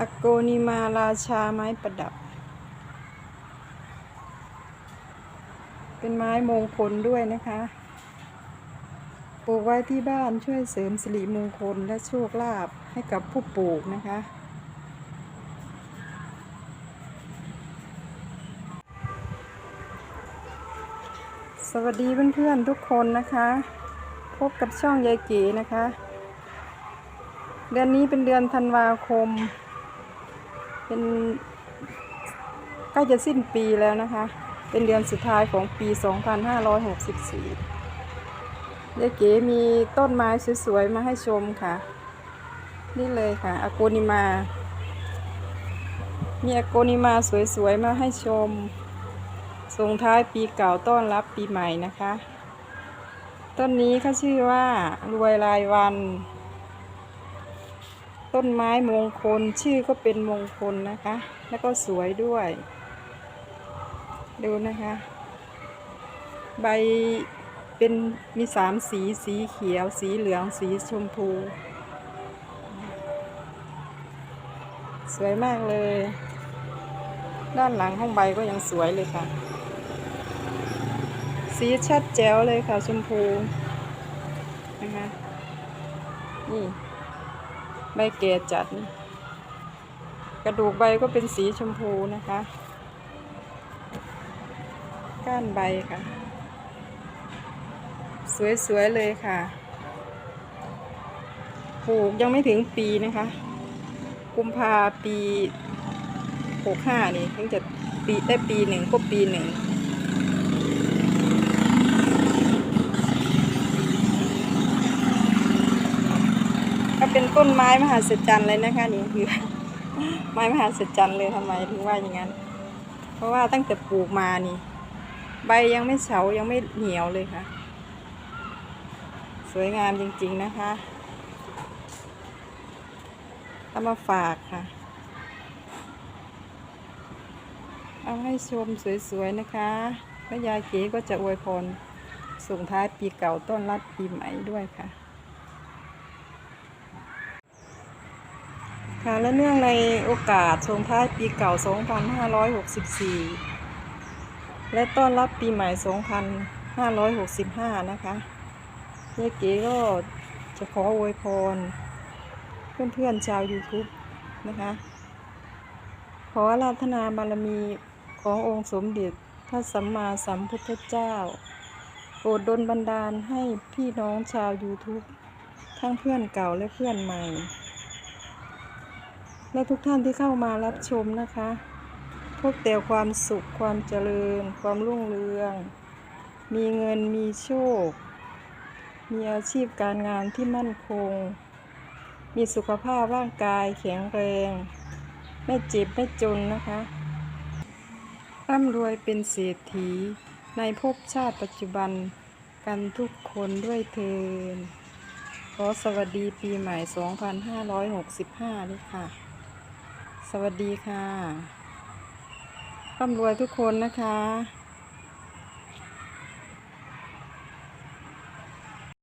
อโกนิมาราชาไม้ประดับ เป็นไม้มงคลด้วยนะคะ ปลูกไว้ที่บ้านช่วยเสริมสิริมงคลและโชคลาภให้กับผู้ปลูกนะคะ สวัสดีเพื่อนๆทุกคนนะคะ พบกับช่องยายเก๋นะคะ เดือนนี้เป็นเดือนธันวาคม เป็นใกล้จะสิ้นปีแล้วนะคะ เป็นเดือนสุดท้ายของปี 2564ยายเก๋มีต้นไม้สวยๆมาให้ชมค่ะ นี่เลยค่ะอโกนิมา มีอโกนิมาสวยๆมาให้ชม ส่งท้ายปีเก่าต้อนรับปีใหม่นะคะ ต้นนี้เขาชื่อว่ารวยรายวัน ต้นไม้มงคลชื่อก็เป็นมงคลนะคะ แล้วก็สวยด้วย ดูนะคะ ใบเป็นมีสามสีสีเขียว สีเหลืองสีชมพู สวยมากเลย ด้านหลังห้องใบก็ยังสวยเลยค่ะ สีชัดแจ๋วเลยค่ะชมพูนะคะนี่ ใบเกศจัด กระดูกใบก็เป็นสีชมพูนะคะ ก้านใบค่ะ สวย ๆ เลยค่ะปลูกยังไม่ถึงปีนะคะ กุมภาปีหกห้านี่ถึงจะปีได้ปีหนึ่งครบปีหนึ่ง เป็นต้นไม้มหัศจรรย์เลยนะคะนี่คือไม้มหัศจรรย์เลยทำไมถึงว่าอย่างนั้น เพราะว่าตั้งแต่ปลูกมานี่ ใบยังไม่เฉายังไม่เหนียวเลยค่ะ สวยงามจริงๆนะคะเอามาฝากค่ะ เอาให้ชมสวยๆนะคะแล้วยายเก๋ก็จะอวยพรส่งท้ายปีเก่าต้อนรับปีใหม่ด้วยค่ะ ค่ะและเนื่องในโอกาสส่งท้ายปีเก่า 2564 และต้อนรับปีใหม่ 2565 นะคะยายเก๋ก็จะขออวยพร เพื่อนๆชาว YouTube นะคะ ขอราธนาบารมีขององค์สมเด็จพระสัมมาสัมพุทธเจ้าโปรดดลบันดาลให้พี่น้องชาว YouTube ทั้งเพื่อนเก่าและเพื่อนใหม่ และทุกท่านที่เข้ามารับชมนะคะ พบแต่ความสุขความเจริญ ความรุ่งเรือง มีเงินมีโชค มีอาชีพการงานที่มั่นคง มีสุขภาพร่างกายแข็งแรง ไม่เจ็บไม่จนนะคะร่ำรวยเป็นเศรษฐีในภพชาติปัจจุบันกันทุกคนด้วยเทินขอสวัสดีปีใหม่ 2565ด้วยค่ะ สวัสดีค่ะร่ำรวยทุกคนนะคะ